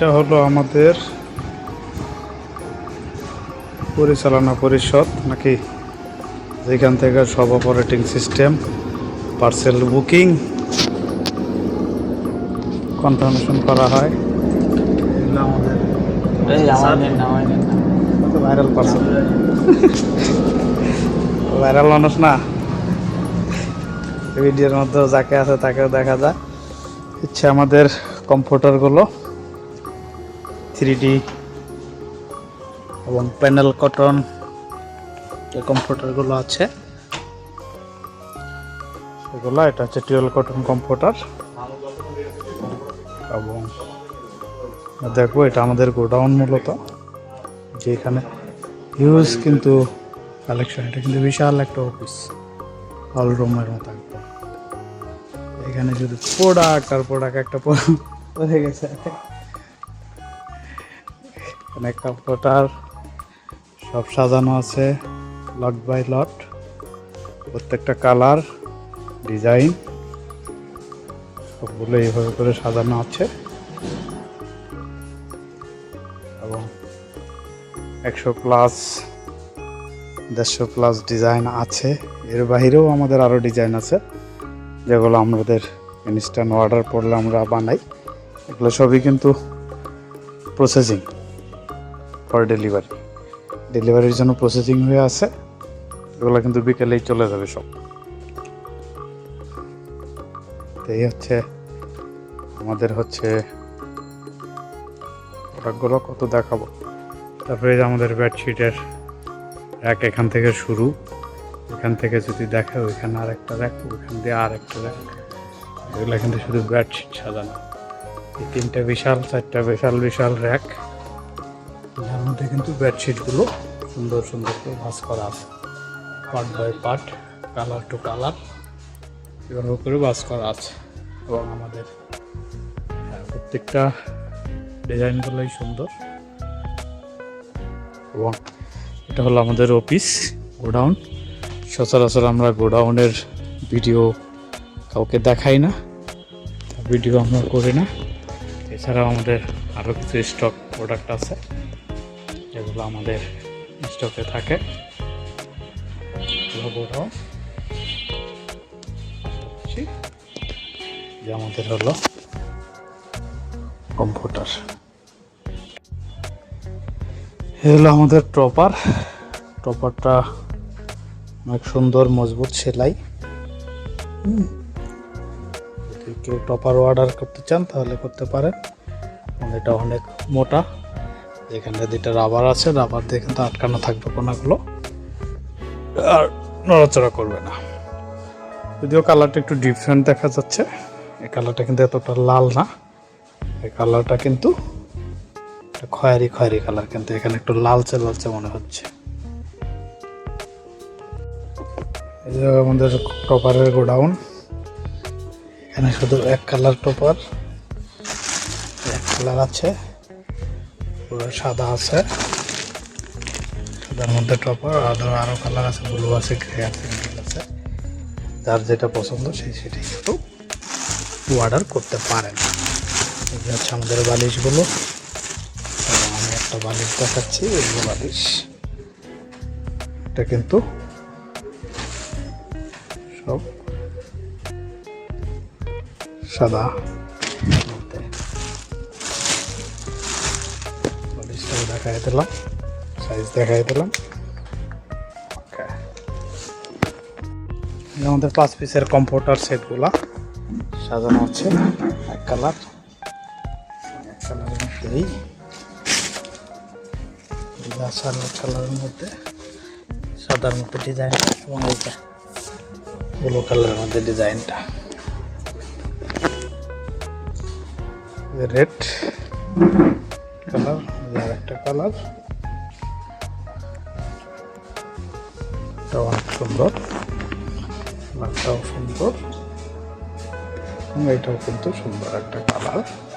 এটা হলো আমাদের পরিচালনা পরিষদ নাকি যেখান থেকে সব operating system parcel booking confirmation করা হয়। আমাদের ভাইরাল পার্সেল ভাইরাল মানুষ না। ভিডিওর মধ্যে যাকে আছে তাকেও দেখা যায়। হচ্ছে আমাদের কম্পিউটারগুলো থ্রি এবং প্যানেল কটন যে কম্পিউটারগুলো আছে। সেগুলো, এটা হচ্ছে টুয়েলভ কটন কম্পিউটার। এবং দেখো, এটা আমাদের গোডাউন মূলত, যে এখানে হিউজ কিন্তু কালেকশন। এটা কিন্তু বিশাল একটা অফিস, হল রুমের মতো একদম এখানে শুধু প্রোডাক্ট আর প্রোডাক্ট একটা পড়ে গেছে। অনেক কম্পিউটার সব সাজানো আছে, লট বাই লট। প্রত্যেকটা কালার, ডিজাইন সবগুলো এইভাবে করে সাজানো আছে। এবং একশো প্লাস, দেড়শো প্লাস ডিজাইন আছে। এর বাইরেও আমাদের আরও ডিজাইন আছে, যেগুলো আমাদের ইনস্ট্যান্ট অর্ডার পড়লে আমরা বানাই। এগুলো সবই কিন্তু প্রসেসিং ফর ডেলিভারি ডেলিভারির জন্য প্রসেসিং হয়ে আছে। এগুলো কিন্তু বিকেলেই চলে যাবে সব। এই হচ্ছে আমাদের হচ্ছে প্রোডাক্টগুলো কত দেখাবো। তারপরে আমাদের বেডশিটের র্যাক এখান থেকে শুরু। এখান থেকে যদি দেখে ওইখানে আর একটা র্যাক ওইখান দিয়ে আর একটা র্যাক এগুলো কিন্তু শুধু বেডশিট সাজানো। এই তিনটা বিশাল, চারটা বিশাল বিশাল র্যাক মধ্যে কিন্তু বেডশিটগুলো সুন্দর সুন্দর করে ভাস করা আছে। Part by part colour to colour এভাবে করে বাস করা আছে। এবং আমাদের প্রত্যেকটা ডিজাইনগুলোই সুন্দর। এবং এটা হলো আমাদের অফিস গোডাউন সচরাচর আমরা গোডাউনের ভিডিও কাউকে দেখাই না ভিডিও আমরা করি না। এছাড়াও আমাদের আরও কিছু স্টক প্রোডাক্ট আছে। যেগুলো আমাদের স্টকে থাকে। যে আমাদের হলো কম্পিউটার হলো আমাদের টপার টপারটা অনেক সুন্দর, মজবুত সেলাই। যদি কেউ টপার অর্ডার করতে চান, তাহলে করতে পারেন। এটা অনেক মোটা। এখানে দুইটা রাবার আছে, রাবার দিয়ে কিন্তু আটকানো থাকবে কোনাগুলো। আর নড়াচড়া করবে না। যদিও কালারটা একটু ডিফারেন্ট দেখা যাচ্ছে, এই কালারটা কিন্তু এতটা লাল না। এই কালারটা কিন্তু খয়েরি খয়েরি কালার কিন্তু এখানে একটু লালচে লালচে মনে হচ্ছে। আমাদের টপারের গোডাউন, এখানে শুধু এক কালার টপার, এক কালার আছে। সাদা আছে। সাদার মধ্যে টপার আরও আরও কালার আছে ব্লু আছে গ্রে আছে আছে। যার যেটা পছন্দ সেই সেটাই কিন্তু অর্ডার করতে পারেন। যে হচ্ছে আমাদের বালিশগুলো। আমি একটা বালিশ দেখাচ্ছি এগুলো বালিশ। এটা কিন্তু সব সাদা। বালিশটাও দেখাই দিলাম। সাইজ দেখাই দিলাম। আমাদের পাঁচ পিসের কম্পিউটার সেটগুলা সাজানো আছে এক কালার এক কালারের মধ্যেই। সাদা কালারের মধ্যে। সাদার মধ্যে ডিজাইনটা এবং এইটা ব্লু কালারের মধ্যে ডিজাইনটা রেড কালার আর একটা কালার। এটা অনেক সুন্দর কালারটাও সুন্দর। এটাও কিন্তু সুন্দর একটা কালার।